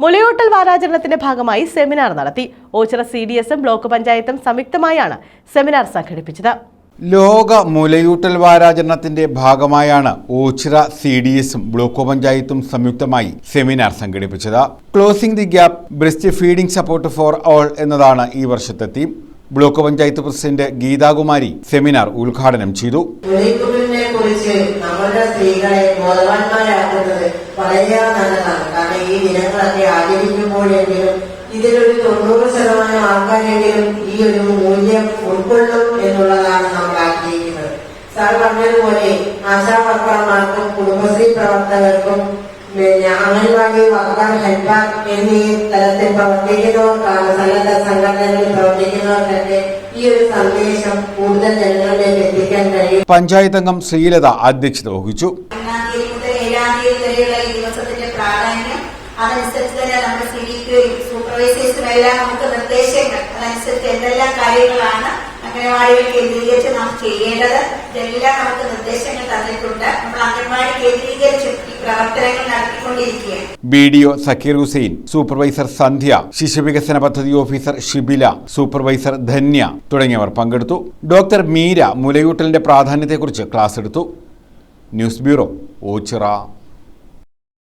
മുലയൂട്ടൽ വാരാചരണത്തിന്റെ ഭാഗമായി സെമിനാർ നടത്തി. Ochira C D എസും ബ്ലോക്ക് പഞ്ചായത്തും സംയുക്തമായാണ് സെമിനാർ സംഘടിപ്പിച്ചത്. ലോക മുലയൂട്ടൽ വാരാചരണത്തിന്റെ ഭാഗമായാണ് ഓച്ചിറ സി ഡി എസും ബ്ലോക്ക് പഞ്ചായത്തും സംയുക്തമായി സെമിനാർ സംഘടിപ്പിച്ചത്. Closing the gap breastfeeding support for all എന്നതാണ് ഈ വർഷത്തെ theme. Block panchayat president Geethakumari seminar ഉദ്ഘാടനം ചെയ്തു. കുറിച്ച് നമ്മളുടെ സ്ത്രീകളെ ബോധവാന്മാരാക്കുന്നത് ദിനങ്ങളൊക്കെ ആചരിക്കുമ്പോഴെങ്കിലും ഇതിലൊരു തൊണ്ണൂറ് ശതമാനം ആൾക്കാരെങ്കിലും ഈ ഒരു മൂല്യം ഉൾക്കൊള്ളും എന്നുള്ളതാണ് നമ്മൾ ആഗ്രഹിക്കുന്നത്. സാർ പറഞ്ഞതുപോലെ ആശാവർക്കർമാർക്കും കുടുംബശ്രീ പ്രവർത്തകർക്കും പിന്നെ അംഗൻവാടി വർക്കർ ഹെൽപ്പർ എന്നീ തലത്തിൽ പ്രവർത്തിക്കുന്നവർക്കാണ് സന്നദ്ധ സംഘടനകളിൽ പ്രവർത്തിക്കുന്നവർക്കൊക്കെ ഈ ഒരു സന്ദേശം കൂടുതൽ ജനങ്ങളിലേക്ക് എത്തിക്കാൻ കഴിയും. പഞ്ചായത്ത് അംഗം ശ്രീലത അധ്യക്ഷത വഹിച്ചു. ഒന്നാം തീയതി മുതൽ ഏഴാം തീയതി വരെയുള്ള ഈ ദിവസത്തിന്റെ പ്രാധാന്യം അതനുസരിച്ച് തന്നെ നമ്മുടെ സിഡിക്കുകയും സൂപ്പർവൈസേഴ്സിനും എല്ലാം നമുക്ക് നിർദ്ദേശങ്ങൾ അതനുസരിച്ച് എന്തെല്ലാം കാര്യങ്ങളാണ് അംഗനവാടികൾ കേന്ദ്രീകരിച്ച് നാം ചെയ്യേണ്ടത് ഇതെല്ലാം നമുക്ക് നിർദ്ദേശങ്ങൾ തന്നിട്ടുണ്ട്. നമ്മൾ അംഗൻവാടി കേന്ദ്രീകരിച്ച് പ്രവർത്തനങ്ങൾ നടത്തിക്കൊണ്ടിരിക്കുകയാണ്. B D O Zakir Hussain supervisor Sandhya ശിശുവികസന പദ്ധതി ഓഫീസർ ഷിബില സൂപ്പർവൈസർ ധന്യ തുടങ്ങിയവർ പങ്കെടുത്തു. ഡോക്ടർ മീര മുലയൂട്ടലിന്റെ പ്രാധാന്യത്തെക്കുറിച്ച് ക്ലാസ് എടുത്തു. News bureau Ochira.